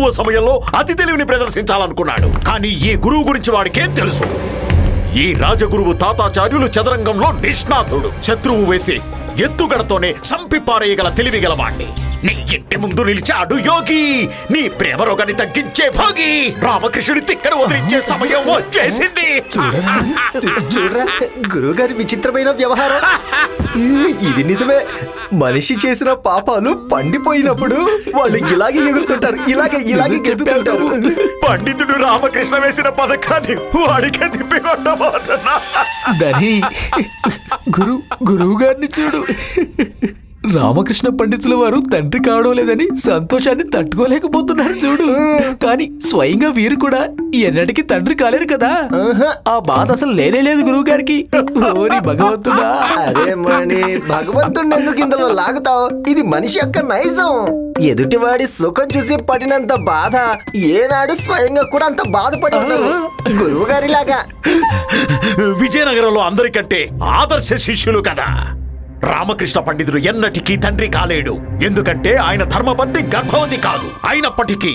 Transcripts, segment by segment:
తక్కువ సమయంలో అతి తెలివిని ప్రదర్శించాలనుకున్నాడు. కానీ ఈ గురువు గురించి వాడికేం తెలుసు? ఈ రాజగురువు తాతాచార్యులు చదరంగంలో నిష్ణాతుడు. శత్రువు వేసి ఎత్తుగడతోనే సంపి పారేయగల తెలివి గలవాణ్ణి నీ ఇంటి ముందు నిలిచాడు యోగి. నీ ప్రేమ రోగాన్ని తగ్గించే భోగి. రామకృష్ణుడి తిక్కను వదిలించే సమయం వచ్చేసింది. చూడరా గురువు గారి విచిత్రమైన వ్యవహారం. ఇది నిజమే. మనిషి చేసిన పాపాలు పండిపోయినప్పుడు వాళ్ళు ఇలాగే ఎగురుతుంటారు ఇలాగే ఇలాగే గెలుతుంటారు పండితుడు రామకృష్ణ వేసిన పథకాన్ని వాడికే తిప్పి కొట్టబోతున్నా. గురు గురువు గారిని చూడు. రామకృష్ణ పండితుల వారు తండ్రి కావడం లేదని సంతోషాన్ని తట్టుకోలేకపోతున్నారు చూడు. కానీ స్వయంగా వీరు కూడా ఎన్నటికీ తండ్రి కాలేరు కదా. ఆ బాధ అసలు లేనే లేదు గురువు గారికి ఓరి భగవంతుడా. అదే మణి భగవంతుడిని ఎందుకు ఇందులో లాగుతావు? ఇది మనిషి యొక్క నైజం. ఎదుటివాడి సుఖం చూసి పడినంత బాధ ఏనాడు స్వయంగా కూడా అంత బాధపడి ఉండరు గురువు గారిలాగా విజయనగరంలో అందరికంటే ఆదర్శ శిష్యులు కదా. రామకృష్ణ పండితుడు ఎన్నటికీ తండ్రి కాలేడు. ఎందుకంటే ఆయన ధర్మపత్ని గర్భవతి కాదు. అయినప్పటికీ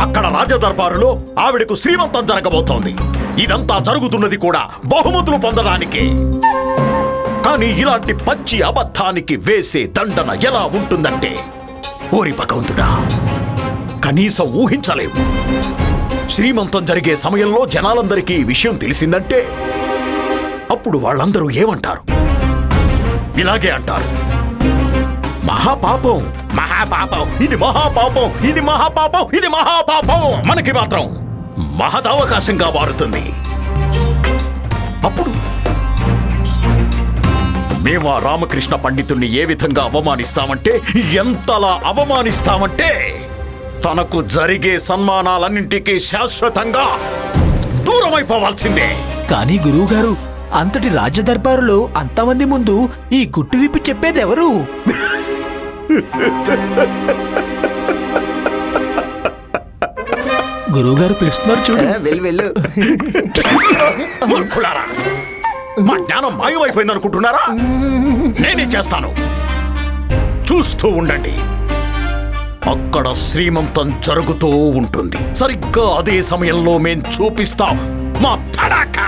అక్కడ రాజదర్బారులో ఆవిడకు శ్రీమంతం జరగబోతోంది. ఇదంతా జరుగుతున్నది కూడా బహుమతులు పొందడానికి. కానీ ఇలాంటి పచ్చి అబద్ధానికి వేసే దండన ఎలా ఉంటుందంటే ఓరి భగవంతుడా కనీసం ఊహించలేము. శ్రీమంతం జరిగే సమయంలో జనాలందరికీ ఈ విషయం తెలిసిందంటే అప్పుడు వాళ్ళందరూ ఏమంటారు? ఇలాగే అంటారు. మహాపాపం. మహాపాపం. ఇది మహాపాపం. ఇది మహాపాపం. ఇది మహాపాపం. మనకి మాత్రం మహదవకాశంగా మారుతుంది. అప్పుడు మేము ఆ రామకృష్ణ పండితుణ్ణి ఏ విధంగా అవమానిస్తామంటే ఎంతలా అవమానిస్తామంటే తనకు జరిగే సన్మానాలన్నింటికీ శాశ్వతంగా దూరమైపోవాల్సిందే. కానీ గురువు గారు అంతటి రాజ్య దర్బారులో అంతమంది ముందు ఈ గుట్టు విప్పి చెప్పేది ఎవరు గురువు గారు పిలుస్తున్నారు చూడు. ఆ, వెళ్ళు వెళ్ళు. మూర్ఖులారా మా జ్ఞానం మాయమైపోయింది అనుకుంటున్నారా నేనే చేస్తాను. చూస్తూ ఉండండి. అక్కడ శ్రీమంతం జరుగుతూ ఉంటుంది. సరిగ్గా అదే సమయంలో మేం చూపిస్తాం. మా తడాకా!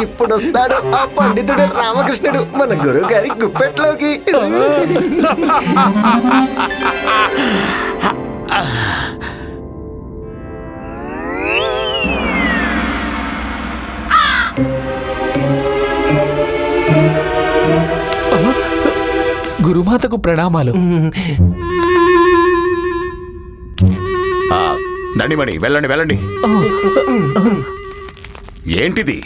ఇప్పుడు వస్తాడు ఆ పండితుడు రామకృష్ణుడు మన గురువు గారి గుప్పెట్లోకి. గురుమాతకు ప్రణామాలు. ఆ, దండిమణి వెళ్ళండి వెళ్ళండి. ఏంటిది?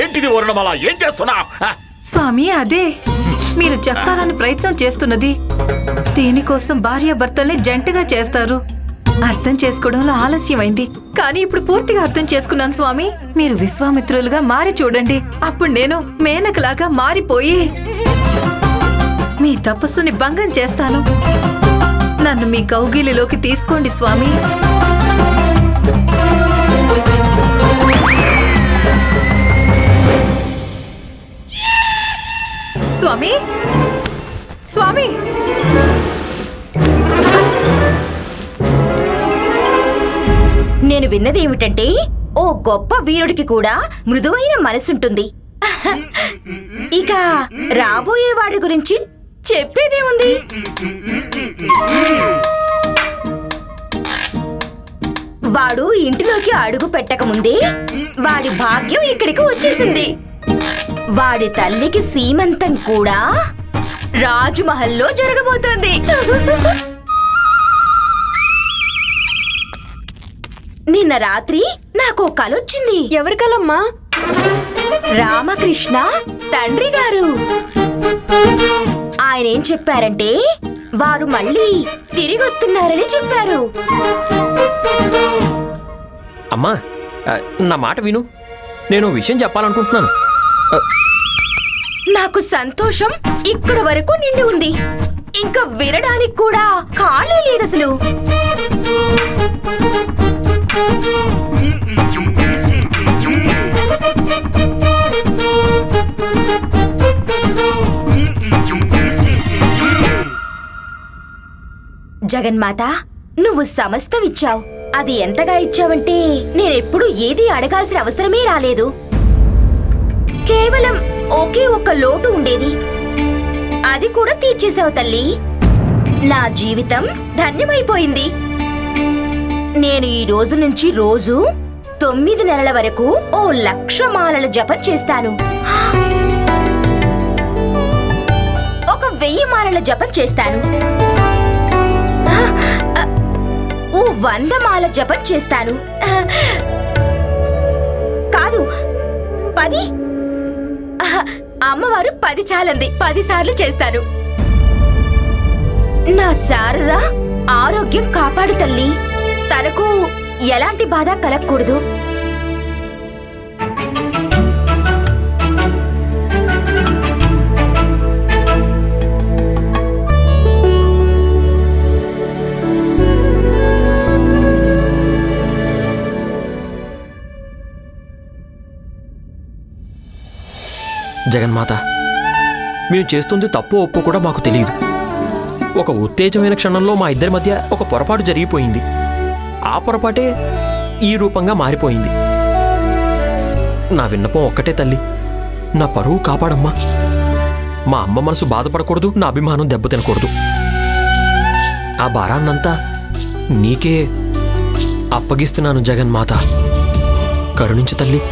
ఏంటిది వర్ణమాల ఏం చేస్తున్నా? స్వామి అదే. మీరు చెప్పాలని ప్రయత్నం చేస్తున్నది. దీనికోసం భార్యాభర్తల్ని జంటగా చేస్తారు. అర్థం చేసుకోవడంలో ఆలస్యమైంది. కానీ ఇప్పుడు పూర్తిగా అర్థం చేసుకున్నాను స్వామి. మీరు విశ్వామిత్రులుగా మారి చూడండి. అప్పుడు నేను మేనకలాగా మారిపోయి మీ తపస్సుని భంగం చేస్తాను. నన్ను మీ కౌగిలిలోకి తీసుకోండి స్వామి. విన్నదేమిటంటే ఏమిటంటే ఓ గొప్ప వీరుడికి కూడా మృదువైన మనసుంటుంది. ఇక రాబోయే వాడి గురించి చెప్పేదేముంది? వాడు ఇంటిలోకి అడుగు పెట్టకముందే వాడి భాగ్యం ఇక్కడికి వచ్చేసింది. వాడి తల్లికి సీమంతం కూడా రాజుమహల్లో జరగబోతోంది. నిన్న రాత్రి నాకు కలొచ్చింది ఎవరి కలమ్మా? రామకృష్ణ తండ్రి గారు. ఆయన ఏం చెప్పారంటే వారు మళ్ళీ తిరిగి వస్తున్నారని చెప్పారు. అమ్మా నా మాట విను. నేను ఓ విషయం చెప్పాలనుకుంటున్నాను. నాకు సంతోషం ఇక్కడ వరకు నిండి ఉంది. ఇంకా వినడానికి కూడా ఖాళీ లేదు అసలు. జగన్మాత నువ్వు సమస్తం ఇచ్చావు. అది ఎంతగా ఇచ్చావంటే నేనెప్పుడు ఏది అడగాల్సిన అవసరమే రాలేదు. కేవలం ఒకే ఒక్క లోటు ఉండేది. అది కూడా తీర్చేశావు తల్లి. నా జీవితం ధన్యమైపోయింది. నేను ఈ రోజు నుంచి రోజు తొమ్మిది నెలల వరకు ఓ లక్ష మాలల జపం చేస్తాను. ఒక వెయ్యి మాలల జపం చేస్తాను. ఓ వంద మాల జపం చేస్తాను. కాదు పది. అమ్మవారు పది చాలంది. పది సార్లు చేస్తాను. నా శారద ఆరోగ్యం కాపాడు తల్లి. తనకు ఎలాంటి బాధ కలగకూడదు. జగన్మాత మేము చేస్తుంది తప్పు ఒప్పు కూడా మాకు తెలియదు. ఒక ఉత్తేజమైన క్షణంలో మా ఇద్దరి మధ్య ఒక పొరపాటు జరిగిపోయింది. ఆ పొరపాటే ఈ రూపంగా మారిపోయింది. నా విన్నపం ఒక్కటే తల్లి. నా పరువు కాపాడమ్మా. మా అమ్మ మనసు బాధపడకూడదు నా అభిమానం దెబ్బతినకూడదు ఆ భారాన్నంతా నీకే అప్పగిస్తున్నాను జగన్మాత. కరుణించు తల్లి.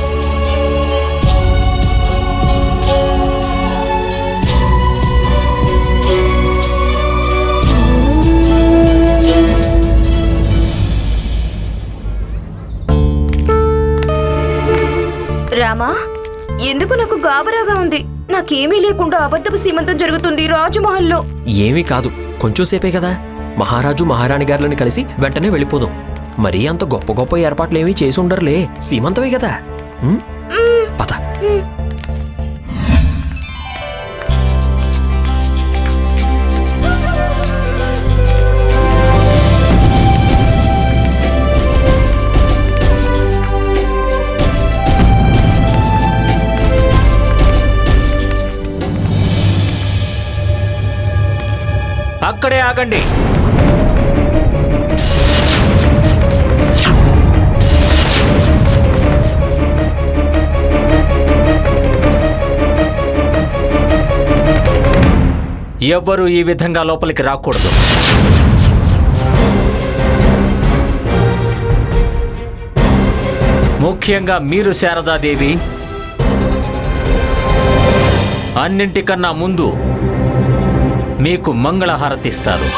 రామా? ఎందుకు నాకు గాబరాగా ఉంది? నాకేమీ లేకుండా అబద్ధపు సీమంతం జరుగుతుంది రాజమహల్లో. ఏమీ కాదు. కొంచెం సేపే కదా. మహారాజు మహారాణి గారులను కలిసి వెంటనే వెళ్ళిపోదాం. మరీ అంత గొప్ప గొప్ప ఏర్పాట్లేమీ చేసి ఉండరులే. సీమంతమే కదా? పద. అక్కడే ఆగండి. ఎవ్వరూ ఈ విధంగా లోపలికి రాకూడదు. ముఖ్యంగా మీరు శారదాదేవి. అన్నింటికన్నా ముందు మీకు మంగళహారతిస్తారు.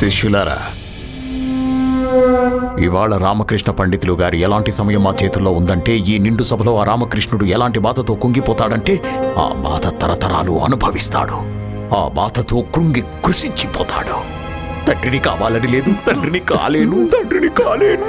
శిష్యులారా ఇవాళ రామకృష్ణ పండితులు గారు ఎలాంటి సమయం మా చేతుల్లో ఉందంటే ఈ నిండు సభలో ఆ రామకృష్ణుడు ఎలాంటి బాధతో కుంగిపోతాడంటే ఆ బాధ తరతరాలు అనుభవిస్తాడు. ఆ బాధతో కృంగి కృషించిపోతాడు తండ్రిని కావాలని లేదు తండ్రిని కాలేను తండ్రిని కాలేను.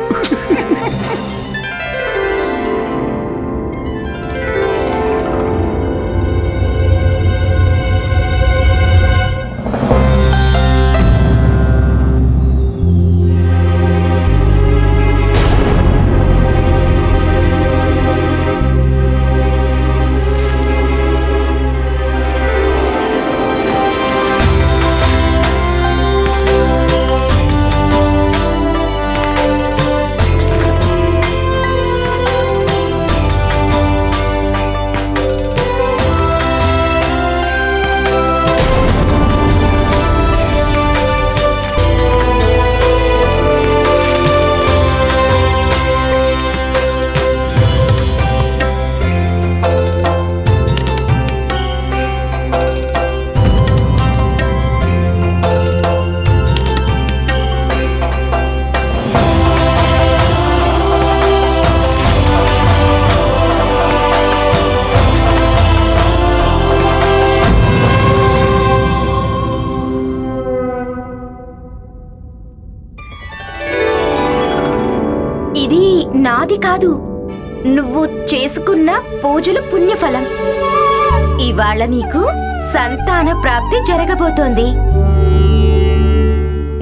నీకు సంతాన ప్రాప్తి జరగబోతోంది.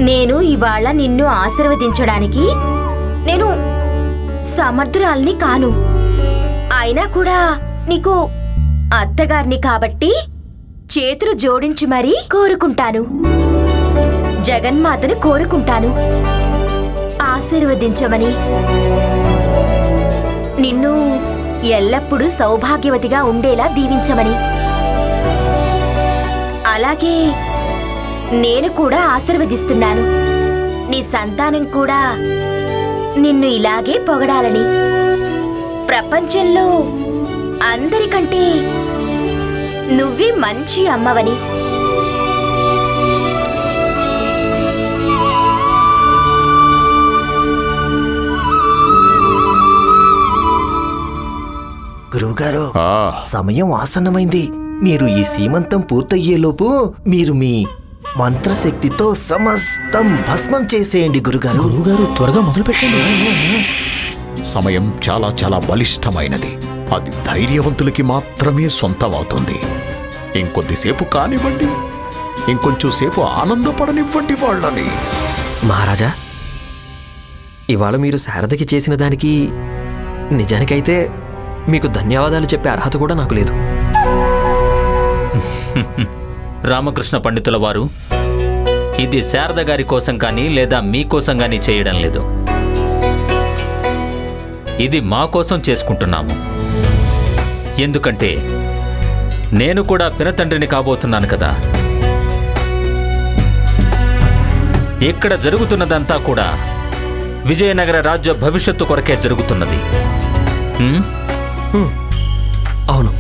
నేను ఇవాళ నిన్ను ఆశీర్వదించడానికి నేను సమర్థురాల్ని కాను. అయినా కూడా నీకు అత్తగారిని కాబట్టి చేతులు జోడించి మరీ కోరుకుంటాను. జగన్మాతని కోరుకుంటాను. ఆశీర్వదించమని. నిన్ను ఎల్లప్పుడూ సౌభాగ్యవతిగా ఉండేలా దీవించమని. అలాగే నేను కూడా ఆశీర్వదిస్తున్నాను. నీ సంతానం కూడా నిన్ను ఇలాగే పొగడాలని. ప్రపంచంలో అందరికంటే నువ్వే మంచి అమ్మవని. గురువుగారు ఆ, సమయం ఆసన్నమైంది. మీరు ఈ సీమంతం పూర్తయ్యేలోపు మీరు మీ మంత్రశక్తితో సమస్తం భస్మం చేసేయండి గురుగారు. గురువుగారు త్వరగా మొదలు పెట్టండి. సమయం చాలా చాలా బలిష్టమైనది. అది ధైర్యవంతులకి మాత్రమే సొంతమవుతుంది. ఇంకొద్దిసేపు కానివ్వండి. ఇంకొంచెం సేపు ఆనందపడనివ్వండి వాళ్ళని. మహారాజా ఇవాళ మీరు శారదకి చేసిన దానికి నిజానికైతే మీకు ధన్యవాదాలు చెప్పే అర్హత కూడా నాకు లేదు. రామకృష్ణ పండితుల వారు ఇది శారద గారి కోసం కానీ లేదా మీకోసం కానీ చేయడం లేదు. ఇది మా కోసం చేసుకుంటున్నాము. ఎందుకంటే నేను కూడా పినతండ్రిని కాబోతున్నాను కదా. ఇక్కడ జరుగుతున్నదంతా కూడా విజయనగర రాజ్య భవిష్యత్తు కొరకే జరుగుతున్నది. అవును.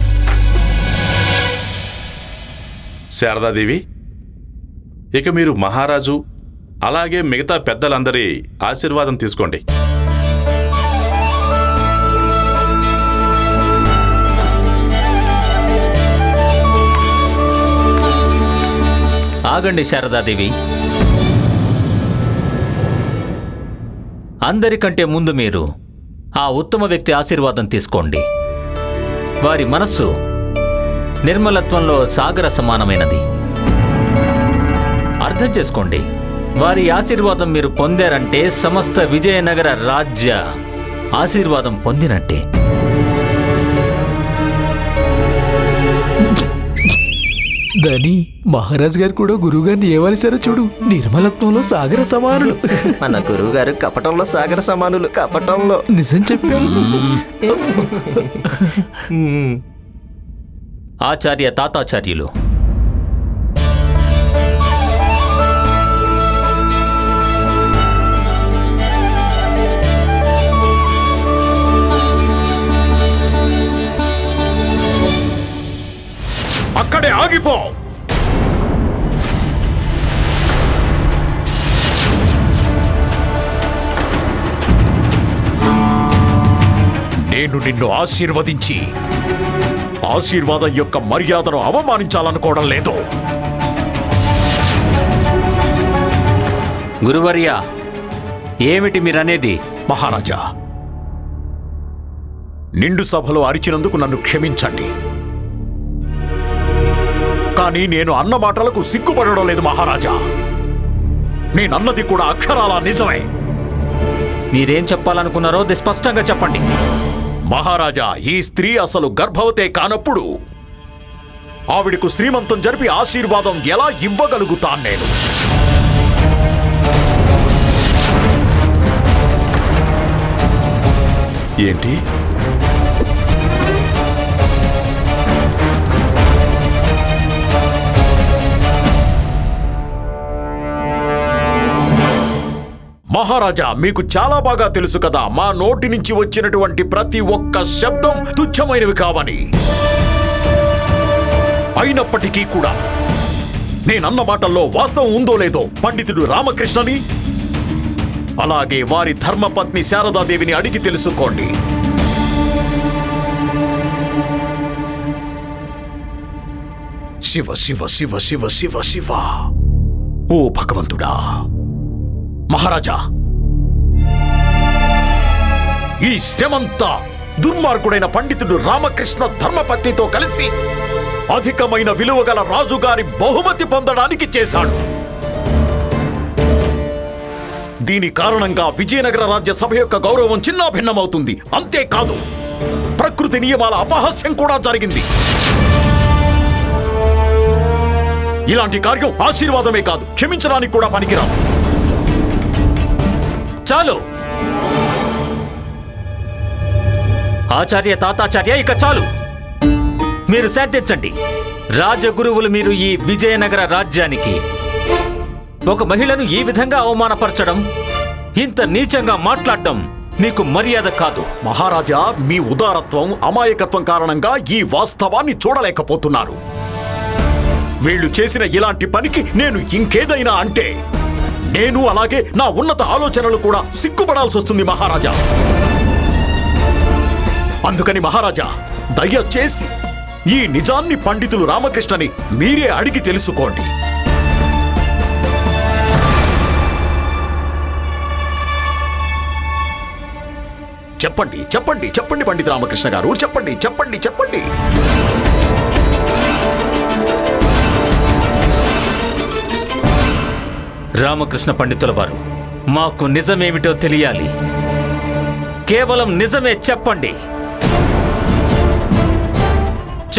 శారదాదేవి ఇక మీరు మహారాజు అలాగే మిగతా పెద్దలందరి ఆశీర్వాదం తీసుకోండి. ఆగండి శారదాదేవి. అందరికంటే ముందు మీరు ఆ ఉత్తమ వ్యక్తి ఆశీర్వాదం తీసుకోండి. వారి మనస్సు నిర్మలత్వంలో సాగర సమానమైనది. అర్థం చేసుకోండి. వారి ఆశీర్వాదం మీరు పొందారంటే సమస్త విజయనగర రాజ్య ఆశీర్వాదం పొందినట్టే. దాని మహారాజ్ గారు కూడా గురువు గారిని ఏమనిసారో చూడు? నిర్మలత్వంలో సాగర సమానులు. మన గురువుగారు కపటంలో సాగర సమానులు కపటంలో. నిజం చెప్పాను. ఆచార్య తాతాచార్యులు. అక్కడే ఆగిపో. నేను నిన్ను ఆశీర్వదించి ఆశీర్వాదం యొక్క మర్యాదను అవమానించాలనుకోవడం లేదు. గురువర్య ఏమిటి మీరనేది? మహారాజా నిండు సభలో అరిచినందుకు నన్ను క్షమించండి. కానీ నేను అన్న మాటలకు సిగ్గుపడడం లేదు మహారాజా. నేనన్నది కూడా అక్షరాల నిజమే. మీరేం చెప్పాలనుకున్నారో అది స్పష్టంగా చెప్పండి. మహారాజా ఈ స్త్రీ అసలు గర్భవతే కానప్పుడు ఆవిడకు శ్రీమంతం జరిపి ఆశీర్వాదం ఎలా ఇవ్వగలుగుతాను నేను? ఏంటి? మహారాజా మీకు చాలా బాగా తెలుసు కదా మా నోటి నుంచి వచ్చినటువంటి ప్రతి ఒక్క శబ్దం తుచ్చమైనవి కావని. అయినప్పటికీ కూడా నేనన్న మాటల్లో వాస్తవం ఉందో లేదో పండితుడు రామకృష్ణని అలాగే వారి ధర్మపత్ని శారదాదేవిని అడిగి తెలుసుకోండి. శివ శివ శివ శివ శివ శివ. ఓ భగవంతుడా మహారాజా. ఈ శ్రమంతా దుర్మార్గుడైన పండితుడు రామకృష్ణ ధర్మపత్నితో కలిసి అధికమైన విలువ గల రాజుగారి బహుమతి పొందడానికి చేశాడు. దీని కారణంగా విజయనగర రాజ్య సభ యొక్క గౌరవం చిన్నాభిన్నమవుతుంది. అంతేకాదు ప్రకృతి నియమాల అపహాస్యం కూడా జరిగింది. ఇలాంటి కార్యం ఆశీర్వాదమే కాదు క్షమించడానికి కూడా పనికిరాదు. చాలు. ఆచార్య తాతాచార్య ఇక చాలు. మీరు శాంతించండి. రాజగురువులు మీరు ఈ విజయనగర రాజ్యానికి. ఒక మహిళను ఈ విధంగా అవమానపరచడం ఇంత నీచంగా మాట్లాడటం మీకు మర్యాద కాదు. మహారాజా మీ ఉదారత్వం అమాయకత్వం కారణంగా ఈ వాస్తవాన్ని చూడలేకపోతున్నారు. వీళ్ళు చేసిన ఇలాంటి పనికి నేను ఇంకేదైనా అంటే నేను అలాగే నా ఉన్నత ఆలోచనలు కూడా సిగ్గుపడాల్సి వస్తుంది మహారాజా. అందుకని మహారాజా దయచేసి ఈ నిజాన్ని పండితులు రామకృష్ణని మీరే అడిగి తెలుసుకోండి. చెప్పండి చెప్పండి చెప్పండి పండిత రామకృష్ణ గారు చెప్పండి చెప్పండి చెప్పండి. రామకృష్ణ పండితుల వారు మాకు నిజమేమిటో తెలియాలి. కేవలం నిజమే చెప్పండి.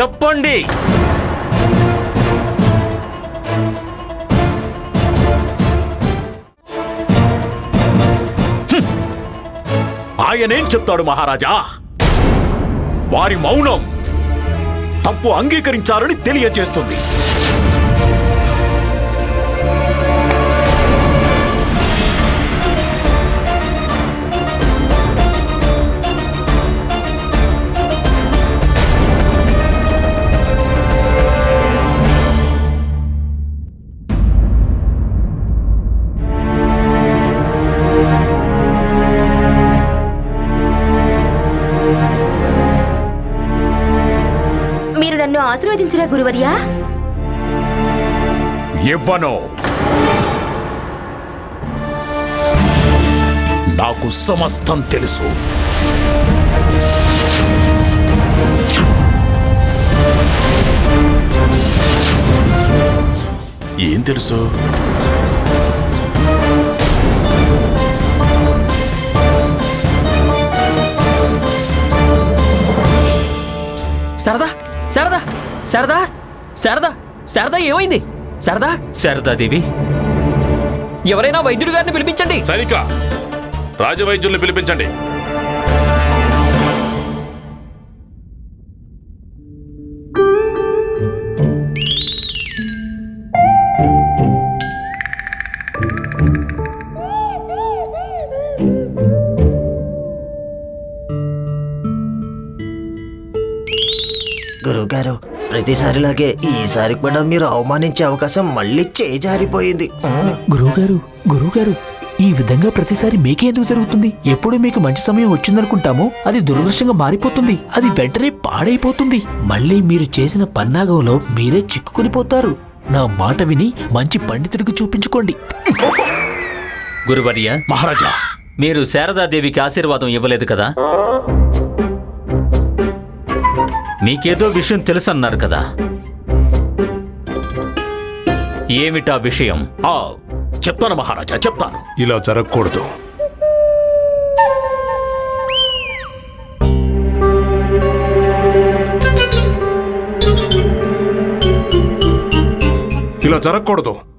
చెప్పండి. ఆయనేం చెప్తాడు మహారాజా? వారి మౌనం తప్పు అంగీకరించారని తెలియజేస్తుంది. ఆశీర్వదించరా గురువర్యా? ఇవ్వను నాకు సమస్తం తెలుసు. ఏం తెలుసు? శారదా శారదా. శారదా శారదా శారదా ఏమైంది? శారదా? శారదాదేవి ఎవరైనా వైద్యుడి గారిని పిలిపించండి. సరిగ్గా. రాజవైద్యుల్ని పిలిపించండి. ప్రతిసారిలాగే ఈసారి కూడా మీరు అవమానించే అవకాశం మళ్ళీ చేజారిపోయింది. గురువుగారు గురువుగారు ఈ విధంగా ప్రతిసారి మీకే ఎందుకు జరుగుతుంది? ఎప్పుడు మీకు మంచి సమయం వచ్చిందనుకుంటామో అది దురదృష్టంగా మారిపోతుంది. అది వెంటనే పాడైపోతుంది. మళ్ళీ మీరు చేసిన పన్నాగంలో మీరే చిక్కుకుని పోతారు. నా మాట విని మంచి పండితుడికి చూపించుకోండి. గురువర్య మహారాజా. మీరు శారదాదేవికి ఆశీర్వాదం ఇవ్వలేదు కదా? మీకేదో విషయం తెలుసన్నారు కదా. ఏమిటా విషయం? ఆ, చెప్తాను మహారాజా చెప్తాను. ఇలా జరగకూడదు. ఇలా జరగకూడదు.